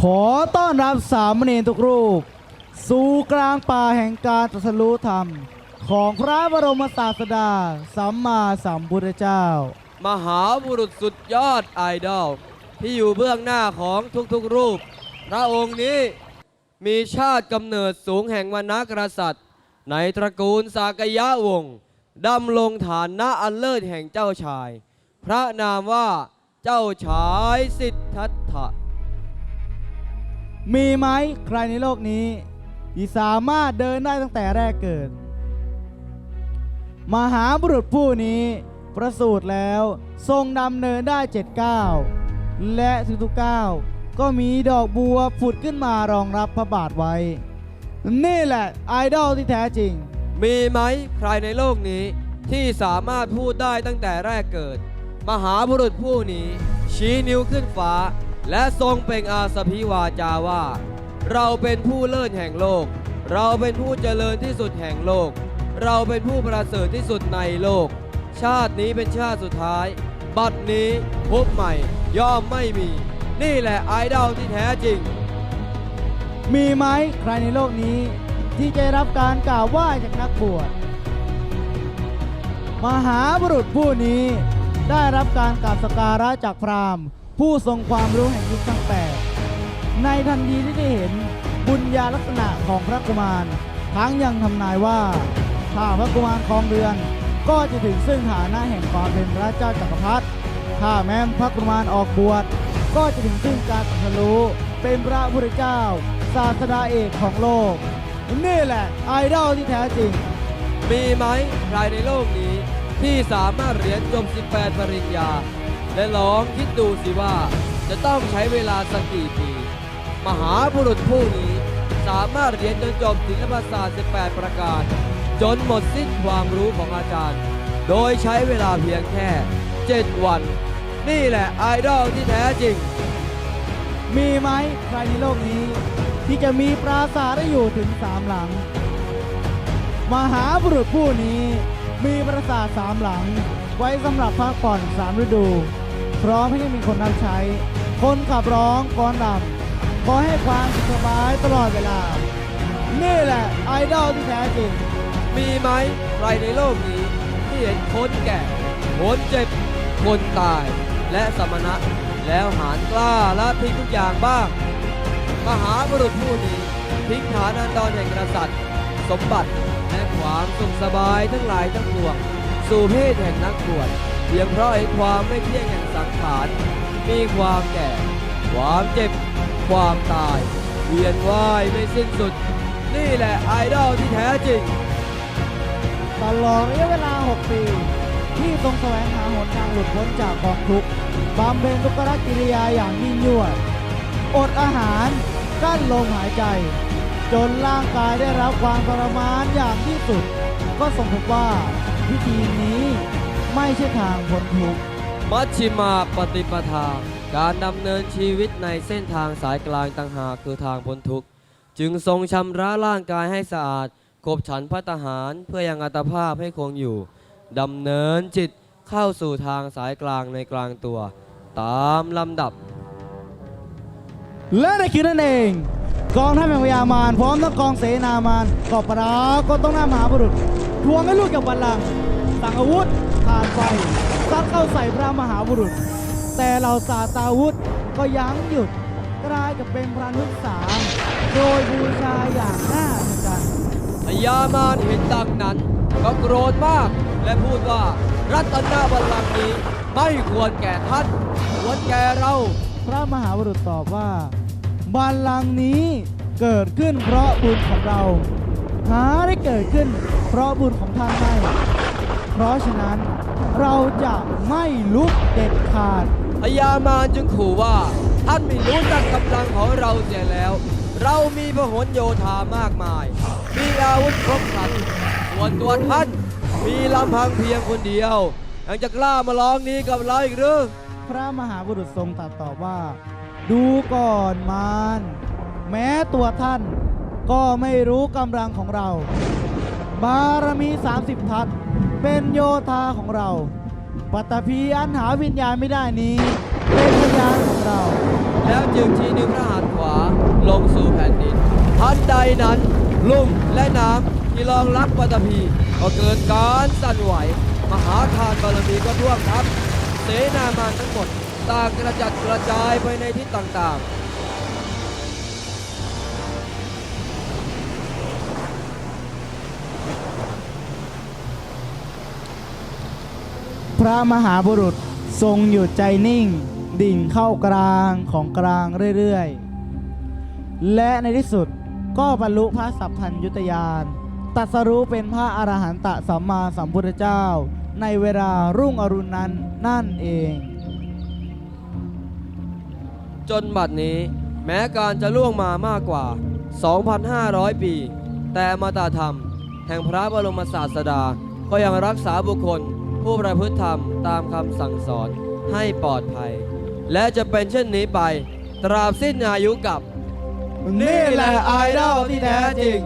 ขอต้อนรับสามเณรทุกรูป สู่กลางป่าแห่งการตรัสรู้ธรรม ของพระบรมศาสดา สัมมาสัมพุทธเจ้า มหาบุรุษสุดยอดไอดอลที่อยู่เบื้องหน้าของทุกๆรูป พระองค์นี้มีชาติกำเนิดสูงแห่งวรรณกษัตริย์ ในตระกูลสากยะวงศ์ดำลงฐานนะอันเลิศแห่งเจ้าชาย พระนามว่าเจ้าชายสิทธัตถะ มีไหมใครในโลกนี้ที่สามารถเดินได้ตั้งแต่แรกเกิด มหาบุรุษผู้นี้ประสูติแล้วทรงดำเนินได้เจ็ดก้าวและทุกก้าวก็มีดอกบัวผุดขึ้นมารองรับพระบาทไว้ นี่แหละไอดอลที่แท้จริง มีไหมใครในโลกนี้ที่สามารถพูดได้ตั้งแต่แรกเกิด มหาบุรุษผู้นี้ ชี้นิ้วขึ้นฟ้า และทรงเป็นอาสพิวาจาว่า เราเป็นผู้เลิศแห่งโลก เราเป็นผู้เจริญที่สุดแห่งโลก เราเป็นผู้ประเสริฐที่สุดในโลก ชาตินี้เป็นชาติสุดท้าย บัดนี้พบใหม่ย่อมไม่มี นี่แหละไอดอลที่แท้จริง มีไหมใครในโลกนี้ ที่จะได้รับการกล่าวไหวจากนักบวชมหาบุรุษผู้นี้ได้รับการกราบสกการะจากพราหมณ์ ผู้ทรงความรู้แห่งยุคทั้งแปดในทันทีที่ได้เห็นบุญญาลักษณะของพระกุมารทั้งยังทำนายว่าถ้าพระกุมารครองเรือน ก็จะถึงซึ่งฐานะแห่งความเป็นพระเจ้าจักรพรรดิถ้าแม้พระกุมารออกบวชก็จะถึงซึ่งการตรัสรู้เป็นพระพุทธเจ้า ศาสดาเอกของโลก นี่แหละไอดอลที่แท้จริง มีไหมใครในโลกนี้ที่สามารถเรียนจบ 18 ปริญญา และลองคิดดูสิว่า จะต้องใช้เวลาสักกี่ปี มหาบุรุษผู้นี้สามารถเรียนจนจบศิลปศาสตร์ 18 ประการ จนหมดสิ้นความรู้ของอาจารย์ โดยใช้เวลาเพียงแค่ 7 วัน นี่แหละไอดอลที่แท้จริง มีไหมใครในโลกนี้ ที่จะมีปราสาทได้อยู่ถึงสามหลัง มหาบุรุษผู้นี้มีปราสาทสามหลัง ไว้สำหรับพักผ่อนสามฤดู พร้อมให้มีคนรับใช้ คนขับร้องก้อนดำขอให้ความสุขสบายตลอดเวลา นี่แหละไอดอลที่แท้จริง มีไหมใครในโลกนี้ ที่เห็นคนแก่คนเจ็บคนตาย และสมณะ แล้วหารกล้าละทิ้งทุกอย่างบ้าง มหาบุรุษผู้นี้ทิ้งฐานันดรแห่งกษัตริย์ สมบัติและความสุขสบายทั้งหลายทั้งปวง สู่เพศแห่งนักบวช เพียงเพราะไอ้ความไม่เที่ยงแห่งสังขารมีความแก่ ความเจ็บ ความตาย เวียนว่ายไม่สิ้นสุด นี่แหละไอดอลที่แท้จริง ตลอดระยะเวลา 6 ปี ที่ทรงแสวงหาหนทางหลุดพ้นจากกองทุกข์บำเพ็ญทุกขกิริยาอย่างยิ่งยวด อดอาหารกั้นลมหายใจ จนร่างกายได้รับความทรมานอย่างที่สุด ก็ทรงพบว่าพิธีนี้ ไม่ใช่ทางพ้นทุกข์มัชชิมาปฏิปทา การดำเนินชีวิตในเส้นทางสายกลางต่างหากคือทางพ้นทุกข์จึงทรงชำระร่างกายให้สะอาดขบฉันพัตหารเพื่อยังอัตภาพให้คงอยู่ดำเนินจิตเข้าสู่ทางสายกลางในกลางตัว ตามลำดับ และในคืนนั่นเอง กองทัพแห่งพญามารพร้อมทั้งกองเสนามารก็ปราก็ต้องหน้ามหาบุรุษทวงให้ลูกกับบัลลังก์สั่งอาวุธ ทานไฟซัดเข้าใส่พระมหาบุรุษ แต่เหล่าสาตาวุธก็ยั้งหยุดกลายกับเป็นพระนุสาโดยบูชาอย่างน่าอัศจรรย์พญามารเห็นดังนั้น ก็โกรธมากและพูดว่ารัตนบัลลังก์นี้ไม่ควรแก่ท่านควรแก่เรา พระมหาบุรุษตอบว่าบัลลังก์นี้เกิดขึ้นเพราะบุญของเรา หาได้เกิดขึ้นเพราะบุญของท่านไม่ เพราะฉะนั้นเราจะไม่ลุกเด็ดขาด พญามารจึงขู่ว่า ท่านไม่รู้จักกำลังของเราเสียแล้ว เรามีพหลโยธามากมาย มีอาวุธครบครันส่วนตัวท่านมีลำพังเพียงคนเดียว ยังจะกล้ามาร้องนี้กับเราอีกหรือพระมหาบุรุษทรงตรัสตอบว่า ดูก่อนมารแม้ตัวท่านก็ไม่รู้กำลังของเรา บารมี 30 ทัศน์ เป็นโยธาของเรา ปัตตภีอันหาวิญญาณไม่ได้นี้ เป็นพยานของเรา แล้วจึงชี้นิ้วพระหัตถ์ขวาลงสู่แผ่นดินทันใดนั้นลุ่มและน้ำที่รองรับปัตภีก็เกิดการสั่นไหว มหาทานบารมีก็ท่วมทับ เสนามานทั้งหมดต่างกระจัดกระจายไปในทิศต่างๆ ระมหาบุรุษทรงหยุดใจนิ่ง ดิ่งเข้ากลางของกลางเรื่อยๆ และในที่สุดก็บรรลุพระสัพพัญยุตยานตัสรู้เป็นพระอรหันตสัมมาสัมพุทธเจ้า ในเวลารุ่งอรุณนั้นนั่นเอง จนบัดนี้แม้การจะล่วงมามากกว่า 2,500 ปี แต่มาตาธรรม แห่งพระบรมศาสดาก็ยังรักษาบุคคล ผู้ประพฤติธรรมตามคำสั่งสอนให้ปลอดภัย และจะเป็นเช่นนี้ไป ตราบสิ้นอายุกับ นี่แหละไอดอลที่แท้จริง